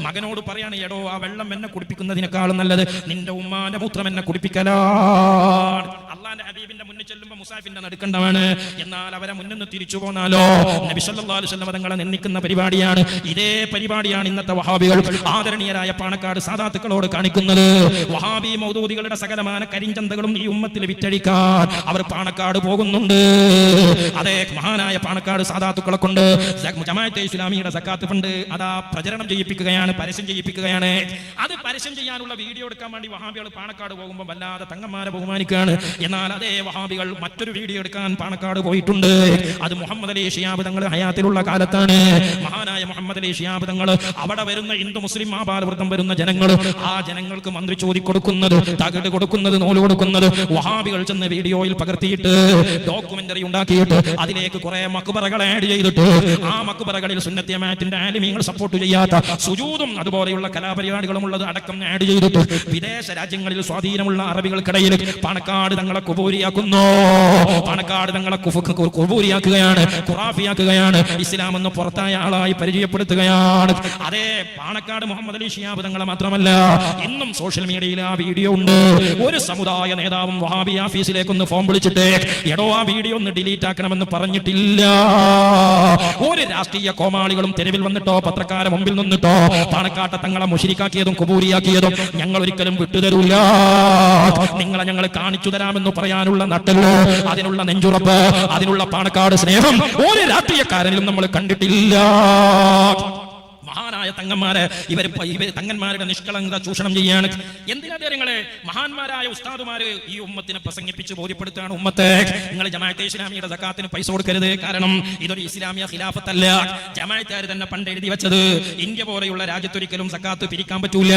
മകനോട് പറയാണ് എടോ ആ വെള്ളം എന്നെ കുടിപ്പിക്കുന്നതിനേക്കാളും നല്ലത് നിന്റെ ഉമ്മാന്റെ മൂത്രം എന്നെ കുടിപ്പിക്കലാണ്. അള്ളാന്റെ ഹബീബിന്റെ മുന്നിൽ ചെല്ലുമ്പോൾ മുസാഫിന്റെ നടുക്കണ്ടമാണ്. എന്നാൽ അവരെ മുന്നിൽ നിന്ന് തിരിച്ചു പോന്നാലോ? നബി സല്ലല്ലാഹു അലൈഹി തങ്ങളെ പരിപാടിയാണ്. ഇതേ പരിപാടിയാണ് ഇന്നത്തെ വഹാബികൾ ആദരണീയരായ പാണക്കാട് സാദാത്തുക്കളോട് കാണിക്കുന്നത്. വഹാബി മൗദൂദികളുടെ സകലമാന കരിഞ്ചന്തകളും ഈ ഉമ്മത്തിൽ വിറ്റഴിക്കാൻ അവർ പാണക്കാട് പോകുന്നുണ്ട്. അതെ മഹാനായ പാണക്കാട് സാദാത്തുക്കളെ കൊണ്ട് ജമാഅത്തെ ഇസ്ലാമിയുടെ സക്കാത്ത് ഫണ്ട് അതാ പ്രചരണം ചെയ്യിപ്പിക്കുകയാണ് പരസ്യം ചെയ്യിപ്പിക്കുകയാണ്. അത് പരസ്യം ചെയ്യാനുള്ള വീഡിയോ എടുക്കാൻ വേണ്ടി വഹാബികൾ പാണക്കാട് പോകുമ്പോൾ വല്ലാതെ തങ്ങന്മാരെ ബഹുമാനിക്കുകയാണ്. എന്നാൽ അതേ വഹാബികൾ മറ്റൊരു വീഡിയോ എടുക്കാൻ പാണക്കാട് പോയിട്ടുണ്ട്. അത് മുഹമ്മദ് അലി ഷിയാബ് തങ്ങൾ ഹയാത്തിലുള്ള കാലത്താണ്. മഹാനായ മുഹമ്മദ് അലി ഷിയാബ് തങ്ങൾ അവിടെ വരുന്ന ഹിന്ദു മുസ്ലിം ആപാലവൃത്തം വരുന്ന ജനങ്ങൾ ആ ജനങ്ങൾക്ക് മന്ത്രി ചോദി കൊടുക്കുന്നത് തകട് കൊടുക്കുന്നത് നൂൽ കൊടുക്കുന്നത് വഹാബികൾ ചെന്ന് വീഡിയോയിൽ പകർത്തിയിട്ട് ഡോക്യുമെന്ററി ഉണ്ടാക്കിയിട്ട് അതിലേക്ക് കുറെ മക്കുപറകൾ ആഡ് ചെയ്തിട്ട് ആ മക്കുപറകളിൽ സുന്നത്തിയമാറ്റിന്റെ ആലിമീങ്ങൾ സപ്പോർട്ട് ചെയ്യാത്ത സുജൂതും അതുപോലെയുള്ള കലാപരിപാടികളും ഉള്ളത് അടക്കം ആഡ് ചെയ്തിട്ട് വിദേശ രാജ്യങ്ങളിൽ സ്വാധീനമുള്ള അറബികൾക്കിടയിൽ പണക്കാട് തങ്ങളെ കുബൂരിയാക്കുന്നു. പണക്കാട് തങ്ങളെ കുബൂരിയാക്കുകയാണ് ഖുറാഫിയാക്കുകയാണ് ഇസ്ലാം എന്ന് പുറത്തായ ആളായി പരിചയപ്പെടുത്തുകയാണ്. അതേ പാണക്കാട് മുഹമ്മദ് അലി ഷിയാബ് തങ്ങളെ മാത്രമല്ല ഇന്നും സോഷ്യൽ മീഡിയയിൽ ആ വീഡിയോ ഉണ്ട്. ഒരു സമുദായ നേതാവും വഹാബി ഓഫീസിലേക്ക് ഒന്ന് ഫോം വിളിച്ചിട്ട് എടോ ആ വീഡിയോ ഒന്ന് ഡിലീറ്റ് ആക്കണമെന്ന് പറഞ്ഞിട്ടില്ല. ഒരു രാഷ്ട്രീയ കോമാളികളും തെരുവിൽ വന്നിട്ടോ പത്രക്കാരെ മുമ്പിൽ നിന്നിട്ടോ പാണക്കാട്ട തങ്ങളെ മുഷിരിക്കാക്കിയതും കുബൂരിയാക്കിയതും ഞങ്ങൾ ഒരിക്കലും വിട്ടുതരൂല. നിങ്ങളെ ഞങ്ങൾ കാണിച്ചു തരാമെന്ന് പറയാനുള്ള നട്ടൽ അതിനുള്ള നെഞ്ചുറപ്പ് അതിനുള്ള പാണക്കാട് സ്നേഹം ഒരു രാഷ്ട്രീയക്കാരനിലും നമ്മൾ കണ്ടിട്ടില്ല. മഹാനായ തങ്ങന്മാര് ഇവർ ഇവർ തങ്ങന്മാരുടെ നിഷ്കളങ്കത ചൂഷണം ചെയ്യാണ്. എന്തിനാ നിങ്ങളെ മഹാന്മാരായ ഉസ്താദുമാര് ഈ ഉമ്മത്തിനെ പ്രസംഗിപ്പിച്ച് ബോധ്യപ്പെടുത്തുകയാണ് ഉമ്മത്തെ? നിങ്ങൾ ജമാഅത്തെ ഇസ്ലാമിയുടെ സക്കാത്തിന് പൈസ കൊടുക്കരുത്. കാരണം ഇതൊരു ഇസ്ലാമിയ ഖിലാഫത്തല്ല. ജമാഅത്തുകാർ തന്നെ പണ്ട് എഴുതി വെച്ചത് ഇന്ത്യ പോലെയുള്ള രാജ്യത്തൊരിക്കലും സക്കാത്ത് പിരിക്കാൻ പറ്റൂല.